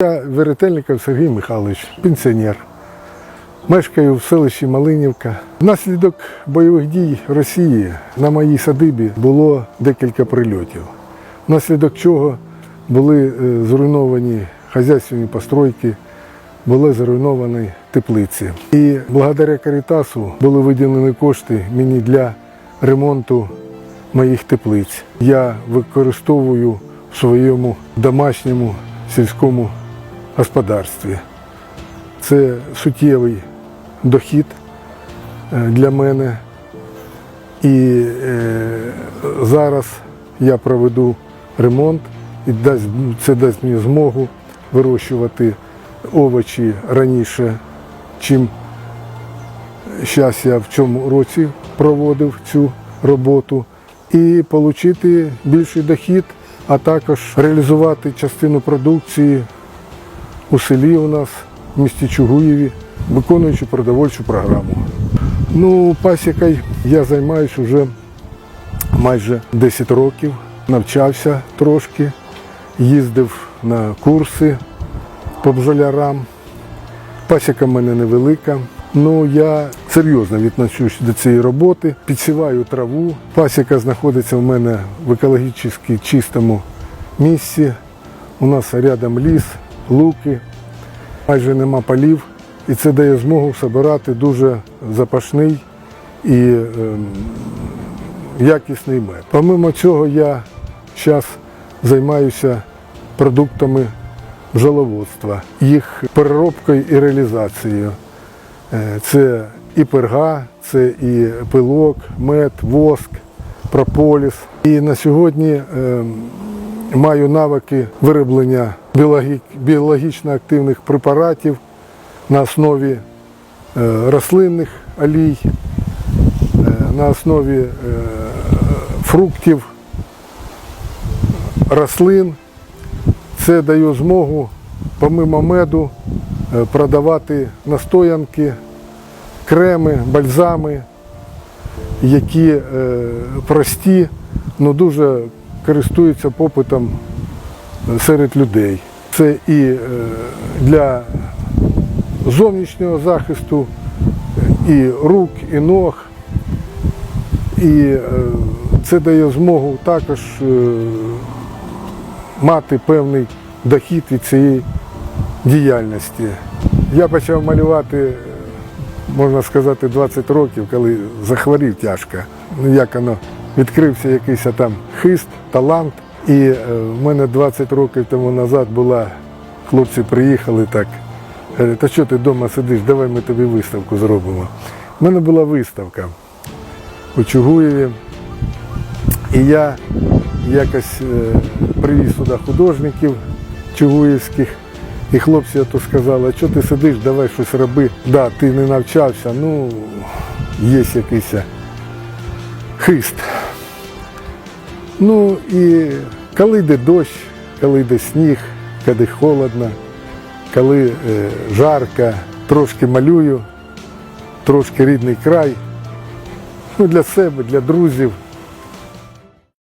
Я Веретельников Сергій Михайлович, пенсіонер. Мешкаю в селищі Малинівка. Внаслідок бойових дій Росії на моїй садибі було декілька прильотів, внаслідок чого були е, зруйновані хазяйственні постройки, були зруйновані теплиці. І благодаря Карітасу були виділені кошти мені для ремонту моїх теплиць. Я використовую в своєму домашньому сільському господарстві. Це суттєвий дохід е, для мене. І е, зараз я проведу ремонт і це дасть мені змогу вирощувати овочі раніше, чим зараз я в цьому році проводив цю роботу, і отримати більший дохід, а також реалізувати частину продукції у селі у нас, в місті Чугуєві, виконуючи продовольчу програму. Ну, пасікою я займаюся вже майже 10 років, навчався трошки, їздив на курси по бджолярам. Пасіка в мене невелика. Ну, я серйозно відношусь до цієї роботи, підсіваю траву. Пасіка знаходиться в мене в екологічно чистому місці. У нас рядом ліс, луки, майже нема полів. І це дає змогу збирати дуже запашний і ем, якісний мед. Помимо цього, я зараз займаюся продуктами бджоловодства, їх переробкою і реалізацією. Е, Це і перга, це і пилок, мед, воск, прополіс. І на сьогодні ем, маю навики вироблення біологічно активних препаратів на основі е, рослинних олій, е, на основі е, фруктів, рослин. Це дає змогу, помимо меду, продавати настоянки, креми, бальзами, які прості, але дуже користуються попитом серед людей. Це і е, для зовнішнього захисту, і рук, і ног. І е, це дає змогу також е, мати певний дохід від цієї діяльності. Я почав малювати, можна сказати, 20 років, коли захворів тяжко. Ну як воно, відкрився якийсь там хист, талант. І е, в мене 20 років тому назад була, хлопці приїхали так. Говорять, та що ти вдома сидиш, давай ми тобі виставку зробимо. У мене була виставка у Чугуєві. І я якось е, привіз сюди художників чугуївських. І хлопці то сказали, а що ти сидиш, давай щось роби. Да, ти не навчався, ну є якийсь хист. Ну і коли йде дощ, коли йде сніг, коли холодно, коли е, жарко, трошки малюю, трошки рідний край. Ну, для себе, для друзів,